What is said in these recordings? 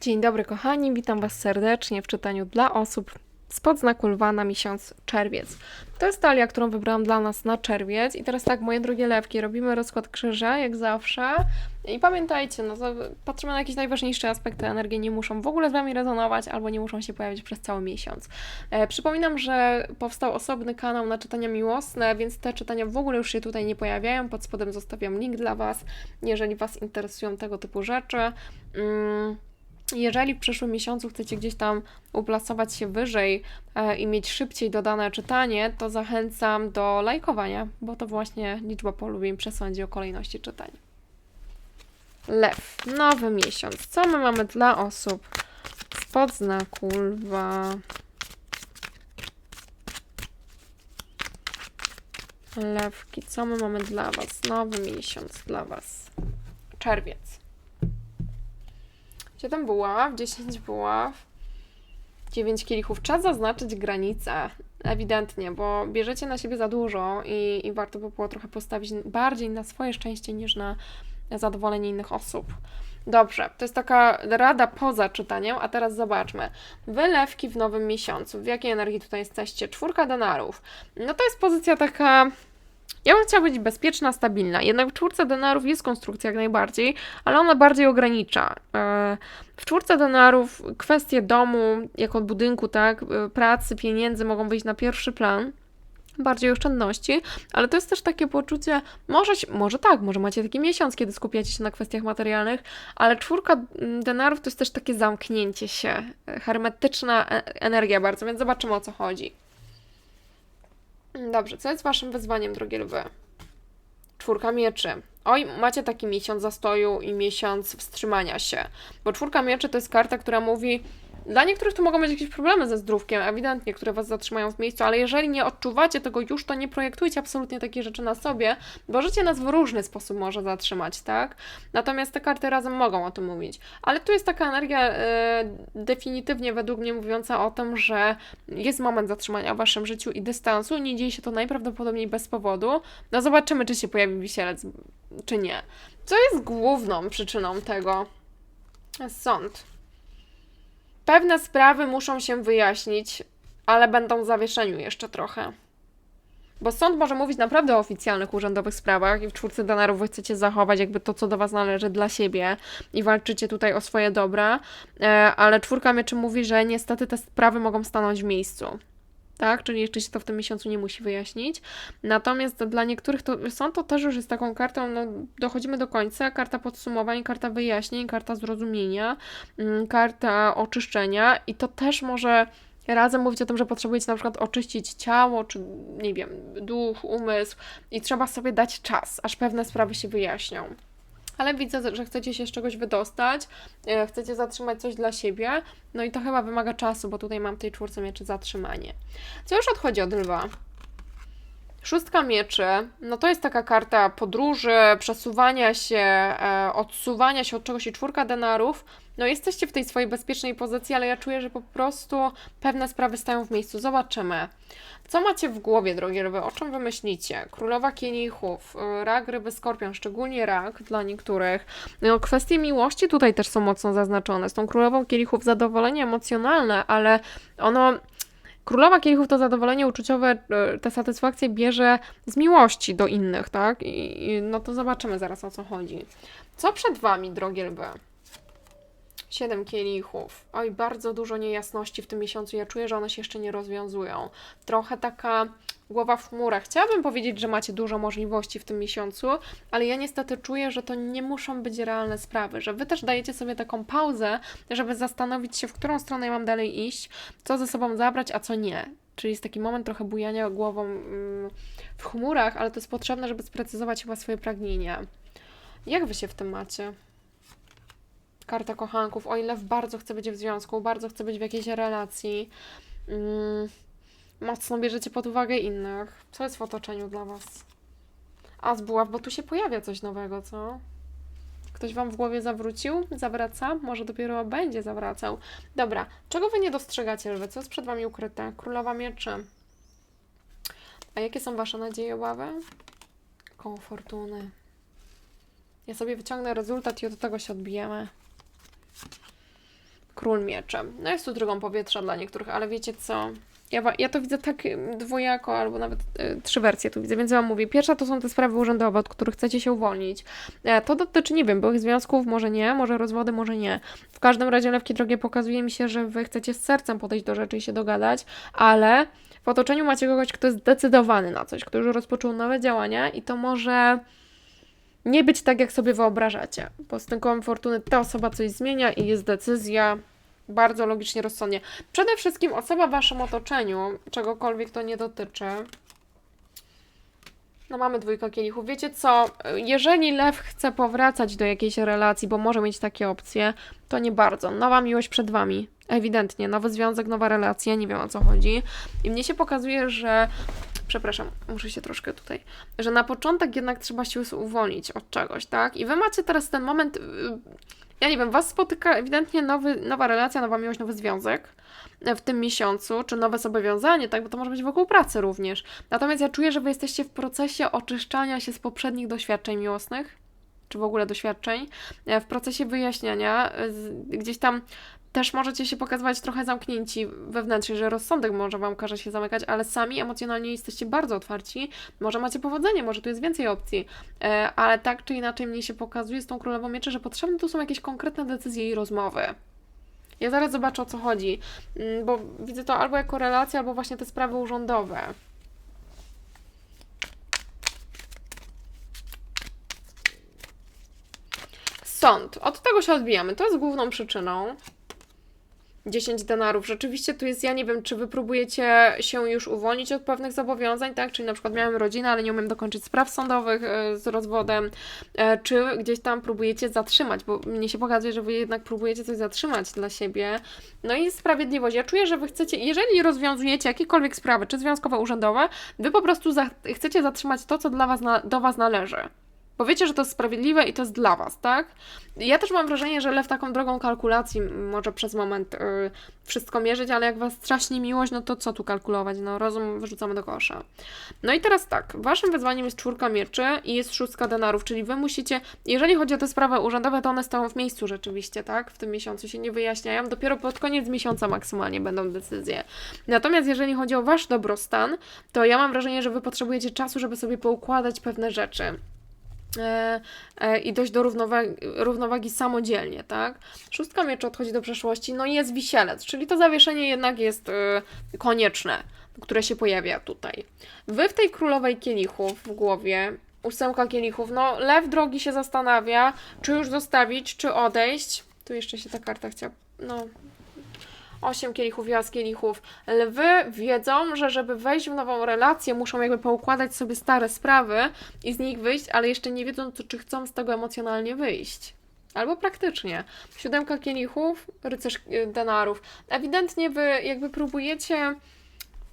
Dzień dobry kochani, witam Was serdecznie w czytaniu dla osób spod znaku lwa na miesiąc czerwiec. To jest talia, którą wybrałam dla nas na czerwiec i teraz tak, moje drogie lewki, robimy rozkład krzyża, jak zawsze i pamiętajcie, no patrzymy na jakieś najważniejsze aspekty energii, nie muszą w ogóle z Wami rezonować albo nie muszą się pojawić przez cały miesiąc. E, przypominam, że powstał osobny kanał na czytania miłosne, więc te czytania w ogóle już się tutaj nie pojawiają, pod spodem zostawiam link dla Was, jeżeli Was interesują tego typu rzeczy. Mm. Jeżeli w przyszłym miesiącu chcecie gdzieś tam uplasować się wyżej e, i mieć szybciej dodane czytanie, to zachęcam do lajkowania, bo to właśnie liczba polubień przesądzi o kolejności czytań. Lew, nowy miesiąc. Co my mamy dla osób spod znaku lwa? Lewki, co my mamy dla Was? Nowy miesiąc dla Was. Czerwiec. 7 buław, 10 buław, 9 kielichów. Czas zaznaczyć granicę, ewidentnie, bo bierzecie na siebie za dużo i, i warto by było trochę postawić bardziej na swoje szczęście niż na zadowolenie innych osób. Dobrze, to jest taka rada poza czytaniem, a teraz zobaczmy. Wylewki w nowym miesiącu. W jakiej energii tutaj jesteście? Czwórka denarów. No to jest pozycja taka ja bym chciała być bezpieczna, stabilna. Jednak w czwórce denarów jest konstrukcja jak najbardziej, ale ona bardziej ogranicza. E, w czwórce denarów kwestie domu, jako budynku, tak, e, pracy, pieniędzy mogą wyjść na pierwszy plan bardziej oszczędności, ale to jest też takie poczucie, może, może tak, może macie taki miesiąc, kiedy skupiacie się na kwestiach materialnych, ale czwórka denarów to jest też takie zamknięcie się, e, hermetyczna energia bardzo, więc zobaczymy o co chodzi. Dobrze, co jest waszym wyzwaniem, drogie lwy? Czwórka mieczy. Oj, macie taki miesiąc zastoju i miesiąc wstrzymania się. Bo czwórka mieczy to jest karta, która mówi, dla niektórych to mogą być jakieś problemy ze zdrówkiem, ewidentnie, które Was zatrzymają w miejscu, ale jeżeli nie odczuwacie tego już, to nie projektujcie absolutnie takie rzeczy na sobie, bo życie nas w różny sposób może zatrzymać, tak? Natomiast te karty razem mogą o tym mówić. Ale tu jest taka energia e, definitywnie według mnie mówiąca o tym, że jest moment zatrzymania w Waszym życiu i dystansu, nie dzieje się to najprawdopodobniej bez powodu. No zobaczymy, czy się pojawi wisielec, czy nie. Co jest główną przyczyną tego? Sąd. Pewne sprawy muszą się wyjaśnić, ale będą w zawieszeniu jeszcze trochę. Bo sąd może mówić naprawdę o oficjalnych, urzędowych sprawach i w czwórce denarów wy chcecie zachować jakby to, co do was należy dla siebie i walczycie tutaj o swoje dobra, e, ale czwórka mieczy mówi, że niestety te sprawy mogą stanąć w miejscu tak? Czyli jeszcze się to w tym miesiącu nie musi wyjaśnić. Natomiast dla niektórych to są to też już jest taką kartą, no dochodzimy do końca, karta podsumowań, karta wyjaśnień, karta zrozumienia, mm, karta oczyszczenia i to też może razem mówić o tym, że potrzebujecie na przykład oczyścić ciało, czy nie wiem, duch, umysł i trzeba sobie dać czas, aż pewne sprawy się wyjaśnią ale widzę, że chcecie się z czegoś wydostać, e, chcecie zatrzymać coś dla siebie, no i to chyba wymaga czasu, bo tutaj mam w tej czwórce mieczy zatrzymanie. Co już odchodzi od lwa? Szóstka mieczy, no to jest taka karta podróży, przesuwania się, e, odsuwania się od czegoś i czwórka denarów. No jesteście w tej swojej bezpiecznej pozycji, ale ja czuję, że po prostu pewne sprawy stają w miejscu. Zobaczymy. Co macie w głowie, drogie ryby? O czym wy myślicie? Królowa kielichów, y, rak, ryby, skorpion, szczególnie rak dla niektórych. No, kwestie miłości tutaj też są mocno zaznaczone. Z tą królową kielichów zadowolenie emocjonalne, ale ono Królowa Kielichów to zadowolenie uczuciowe, e, tę satysfakcję bierze z miłości do innych, tak? I, I, no to zobaczymy zaraz o co chodzi. Co przed Wami, drogie lwy? Siedem kielichów. Oj, bardzo dużo niejasności w tym miesiącu. Ja czuję, że one się jeszcze nie rozwiązują. Trochę taka głowa w chmurach. Chciałabym powiedzieć, że macie dużo możliwości w tym miesiącu, ale ja niestety czuję, że to nie muszą być realne sprawy, że wy też dajecie sobie taką pauzę, żeby zastanowić się, w którą stronę ja mam dalej iść, co ze sobą zabrać, a co nie. Czyli jest taki moment trochę bujania głową mm, w chmurach, ale to jest potrzebne, żeby sprecyzować chyba swoje pragnienia. Jak wy się w tym macie? Karta kochanków. O ile bardzo chcę być w związku, bardzo chcę być w jakiejś relacji. Mm, mocno bierzecie pod uwagę innych. Co jest w otoczeniu dla Was? A z buław, bo tu się pojawia coś nowego, co? Ktoś Wam w głowie zawrócił? Zawraca? Może dopiero będzie zawracał. Dobra, czego Wy nie dostrzegacie, lwy? Co jest przed Wami ukryte? Królowa mieczy. A jakie są Wasze nadzieje, obawy? Koło fortuny. Ja sobie wyciągnę rezultat i od tego się odbijemy. Król mieczy. No jest tu drugą powietrza dla niektórych, ale wiecie co? Ja, ja to widzę tak y, dwojako, albo nawet y, trzy wersje tu widzę, więc Wam mówię. Pierwsza to są te sprawy urzędowe, od których chcecie się uwolnić. E, to dotyczy, nie wiem, byłych związków, może nie, może rozwody, może nie. W każdym razie lewki drogie pokazuje mi się, że Wy chcecie z sercem podejść do rzeczy i się dogadać, ale w otoczeniu macie kogoś, kto jest zdecydowany na coś, kto już rozpoczął nowe działania i to może nie być tak, jak sobie wyobrażacie. Bo z tym fortuny ta osoba coś zmienia i jest decyzja bardzo logicznie, rozsądnie. Przede wszystkim osoba w waszym otoczeniu, czegokolwiek to nie dotyczy. No mamy dwójkę kielichów. Wiecie co? Jeżeli lew chce powracać do jakiejś relacji, bo może mieć takie opcje, to nie bardzo. Nowa miłość przed wami. Ewidentnie. Nowy związek, nowa relacja. Nie wiem o co chodzi. I mnie się pokazuje, że przepraszam, muszę się troszkę tutaj, że na początek jednak trzeba się uwolnić od czegoś, tak? I wy macie teraz ten moment, y, ja nie wiem, was spotyka ewidentnie nowy, nowa relacja, nowa miłość, nowy związek w tym miesiącu, czy nowe zobowiązanie, tak? Bo to może być wokół pracy również. Natomiast ja czuję, że wy jesteście w procesie oczyszczania się z poprzednich doświadczeń miłosnych, czy w ogóle doświadczeń, e, w procesie wyjaśniania, e, gdzieś tam też możecie się pokazywać trochę zamknięci wewnętrznie, że rozsądek może Wam każe się zamykać, ale sami emocjonalnie jesteście bardzo otwarci. Może macie powodzenie, może tu jest więcej opcji, e, ale tak czy inaczej mnie się pokazuje z tą królową mieczy, że potrzebne tu są jakieś konkretne decyzje i rozmowy. Ja zaraz zobaczę o co chodzi, mm, bo widzę to albo jako relację, albo właśnie te sprawy urzędowe. Sąd. Od tego się odbijamy. To jest główną przyczyną. 10 denarów. Rzeczywiście tu jest, ja nie wiem, czy wy próbujecie się już uwolnić od pewnych zobowiązań, tak? Czyli na przykład miałem rodzinę, ale nie umiem dokończyć spraw sądowych e, z rozwodem, e, czy gdzieś tam próbujecie zatrzymać, bo mnie się pokazuje, że wy jednak próbujecie coś zatrzymać dla siebie. No i sprawiedliwość. Ja czuję, że wy chcecie, jeżeli rozwiązujecie jakiekolwiek sprawy, czy związkowe, urzędowe, wy po prostu za, chcecie zatrzymać to, co dla was do was należy. Bo wiecie, że to jest sprawiedliwe i to jest dla Was, tak? Ja też mam wrażenie, że lew taką drogą kalkulacji może przez moment y, wszystko mierzyć, ale jak Was trzaśnie miłość, no to co tu kalkulować? No rozum wyrzucamy do kosza. No i teraz tak, Waszym wyzwaniem jest czwórka mieczy i jest szóstka denarów, czyli Wy musicie, jeżeli chodzi o te sprawy urzędowe, to one stoją w miejscu rzeczywiście, tak? W tym miesiącu się nie wyjaśniają, dopiero pod koniec miesiąca maksymalnie będą decyzje. Natomiast jeżeli chodzi o Wasz dobrostan, to ja mam wrażenie, że Wy potrzebujecie czasu, żeby sobie poukładać pewne rzeczy i dojść do równowagi, równowagi samodzielnie, tak? Szóstka mieczy odchodzi do przeszłości, no i jest wisielec, czyli to zawieszenie jednak jest e, konieczne, które się pojawia tutaj. Wy w tej królowej kielichów w głowie, ósemka kielichów, no lew drogi się zastanawia, czy już zostawić, czy odejść. Tu jeszcze się ta karta chciała, no... Osiem kielichów, ja z kielichów. Lwy wiedzą, że żeby wejść w nową relację, muszą jakby poukładać sobie stare sprawy i z nich wyjść, ale jeszcze nie wiedzą, czy chcą z tego emocjonalnie wyjść. Albo praktycznie. Siódemka kielichów, rycerz y, denarów. Ewidentnie wy jakby próbujecie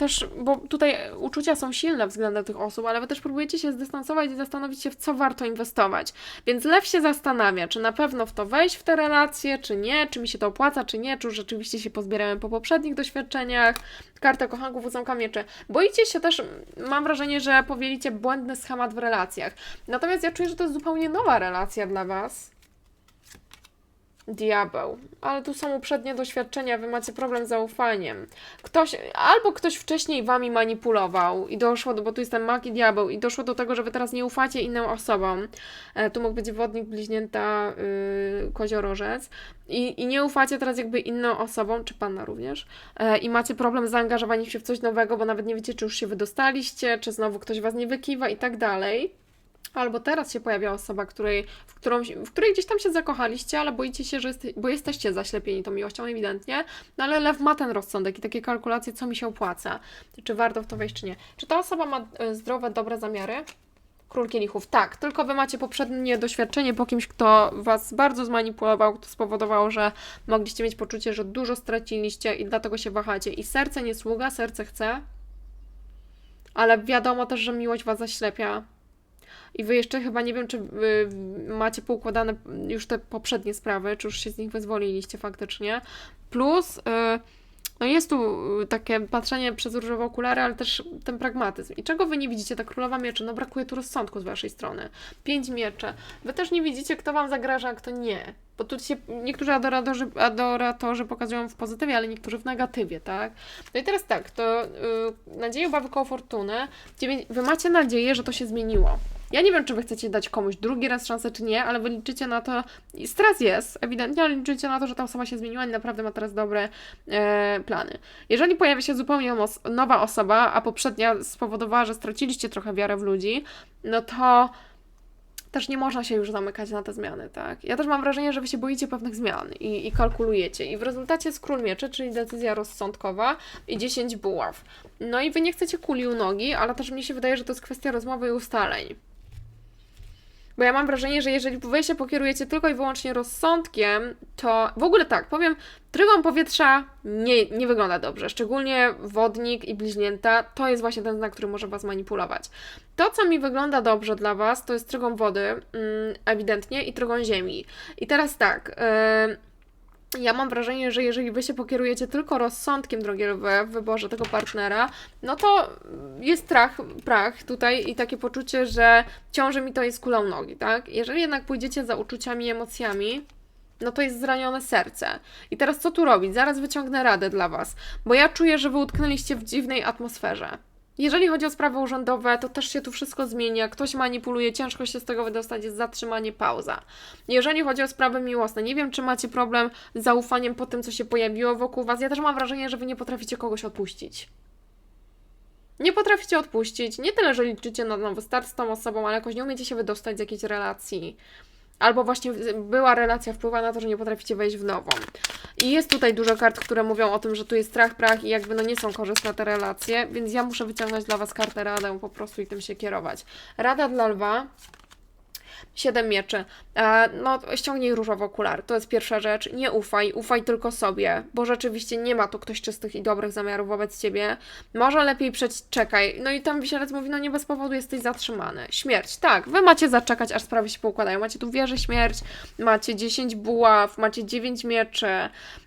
też, bo tutaj uczucia są silne względem tych osób, ale wy też próbujecie się zdystansować i zastanowić się, w co warto inwestować. Więc lew się zastanawia, czy na pewno w to wejść w te relacje, czy nie, czy mi się to opłaca, czy nie, czy już rzeczywiście się pozbierałem po poprzednich doświadczeniach. Karta kochanków, ósemka mieczy. Boicie się też, mam wrażenie, że powielicie błędny schemat w relacjach. Natomiast ja czuję, że to jest zupełnie nowa relacja dla Was. Diabeł. Ale tu są uprzednie doświadczenia, wy macie problem z zaufaniem. Ktoś, albo ktoś wcześniej wami manipulował i doszło do, bo tu jest ten mag i diabeł, i doszło do tego, że wy teraz nie ufacie innym osobom. E, tu mógł być wodnik, bliźnięta, yy, koziorożec. I, I nie ufacie teraz jakby innym osobom, czy panna również. E, I macie problem z zaangażowaniem się w coś nowego, bo nawet nie wiecie, czy już się wydostaliście, czy znowu ktoś was nie wykiwa i tak dalej. Albo teraz się pojawia osoba, której, w, którą, w której gdzieś tam się zakochaliście, ale boicie się, że jest, bo jesteście zaślepieni tą miłością ewidentnie, no ale lew ma ten rozsądek i takie kalkulacje, co mi się opłaca, czy warto w to wejść, czy nie. Czy ta osoba ma e, zdrowe, dobre zamiary? Król kielichów, tak, tylko wy macie poprzednie doświadczenie po kimś, kto was bardzo zmanipulował, kto spowodował, że mogliście mieć poczucie, że dużo straciliście i dlatego się wahacie. I serce nie sługa, serce chce, ale wiadomo też, że miłość was zaślepia. I wy jeszcze chyba nie wiem, czy wy macie poukładane już te poprzednie sprawy, czy już się z nich wyzwoliliście faktycznie. Plus, y, No jest tu y, takie patrzenie przez różowe okulary, ale też ten pragmatyzm. I czego wy nie widzicie? Ta królowa mieczy, no brakuje tu rozsądku z waszej strony. Pięć miecze. Wy też nie widzicie, kto wam zagraża, a kto nie. Bo tu się niektórzy adoratorzy, adoratorzy pokazują w pozytywie, ale niektórzy w negatywie, tak? No i teraz tak, to yy, nadzieje, obawy koło fortuny. Wy macie nadzieję, że to się zmieniło. Ja nie wiem, czy wy chcecie dać komuś drugi raz szansę, czy nie, ale wy liczycie na to, i stres jest, ewidentnie, ale liczycie na to, że ta osoba się zmieniła i naprawdę ma teraz dobre e, plany. Jeżeli pojawi się zupełnie nowa osoba, a poprzednia spowodowała, że straciliście trochę wiarę w ludzi, no to też nie można się już zamykać na te zmiany, tak? Ja też mam wrażenie, że wy się boicie pewnych zmian i, i kalkulujecie. I w rezultacie jest król mieczy, czyli decyzja rozsądkowa i 10 buław. No i wy nie chcecie kuli u nogi, ale też mi się wydaje, że to jest kwestia rozmowy i ustaleń. Bo ja mam wrażenie, że jeżeli wy się pokierujecie tylko i wyłącznie rozsądkiem, to w ogóle tak, powiem, trygon powietrza nie, nie wygląda dobrze. Szczególnie wodnik i bliźnięta to jest właśnie ten znak, który może Was manipulować. To, co mi wygląda dobrze dla Was, to jest trygon wody, mm, ewidentnie, i trygon ziemi. I teraz tak. Yy, ja mam wrażenie, że jeżeli wy się pokierujecie tylko rozsądkiem, drogie lwy, w wyborze tego partnera, no to jest strach, prach tutaj i takie poczucie, że ciąży mi to jest kulą nogi, tak? Jeżeli jednak pójdziecie za uczuciami i emocjami, no to jest zranione serce. I teraz co tu robić? Zaraz wyciągnę radę dla Was, bo ja czuję, że wy utknęliście w dziwnej atmosferze. Jeżeli chodzi o sprawy urzędowe, to też się tu wszystko zmienia. Ktoś manipuluje, ciężko się z tego wydostać, jest zatrzymanie, pauza. Jeżeli chodzi o sprawy miłosne, nie wiem, czy macie problem z zaufaniem po tym, co się pojawiło wokół Was. Ja też mam wrażenie, że Wy nie potraficie kogoś odpuścić. Nie potraficie odpuścić. Nie tyle, że liczycie na nowy start z tą osobą, ale jakoś nie umiecie się wydostać z jakiejś relacji. Albo właśnie była relacja, wpływa na to, że nie potraficie wejść w nową. I jest tutaj dużo kart, które mówią o tym, że tu jest strach, prach i jakby no nie są korzystne te relacje, więc ja muszę wyciągnąć dla Was kartę radę po prostu i tym się kierować. Rada dla lwa. Siedem mieczy. E, no, ściągnij różowe okulary. To jest pierwsza rzecz. Nie ufaj, ufaj tylko sobie, bo rzeczywiście nie ma tu ktoś czystych i dobrych zamiarów wobec ciebie. Może lepiej przeczekaj. No i tam wisielec mówi, no nie bez powodu jesteś zatrzymany. Śmierć, tak. Wy macie zaczekać, aż sprawy się poukładają. Macie tu wieżę śmierć, macie 10 buław, macie 9 mieczy.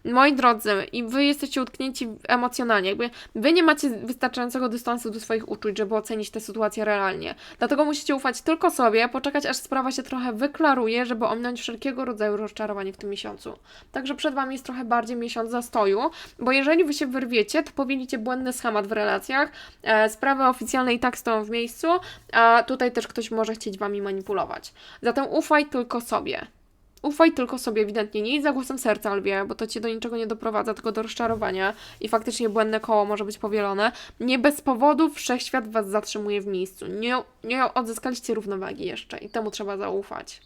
Moi drodzy, i wy jesteście utknięci emocjonalnie. Jakby wy nie macie wystarczającego dystansu do swoich uczuć, żeby ocenić tę sytuację realnie. Dlatego musicie ufać tylko sobie, poczekać, aż sprawa się trochę wyklaruje, żeby ominąć wszelkiego rodzaju rozczarowanie w tym miesiącu. Także przed Wami jest trochę bardziej miesiąc zastoju, bo jeżeli Wy się wyrwiecie, to powielicie błędny schemat w relacjach, e, sprawy oficjalne i tak stoją w miejscu, a tutaj też ktoś może chcieć Wami manipulować. Zatem ufaj tylko sobie. Ufaj tylko sobie, ewidentnie nie idź za głosem serca, lwie, bo to cię do niczego nie doprowadza, tylko do rozczarowania i faktycznie błędne koło może być powielone. Nie bez powodu wszechświat was zatrzymuje w miejscu. Nie, nie odzyskaliście równowagi jeszcze i temu trzeba zaufać.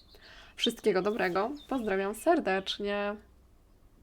Wszystkiego dobrego. Pozdrawiam serdecznie.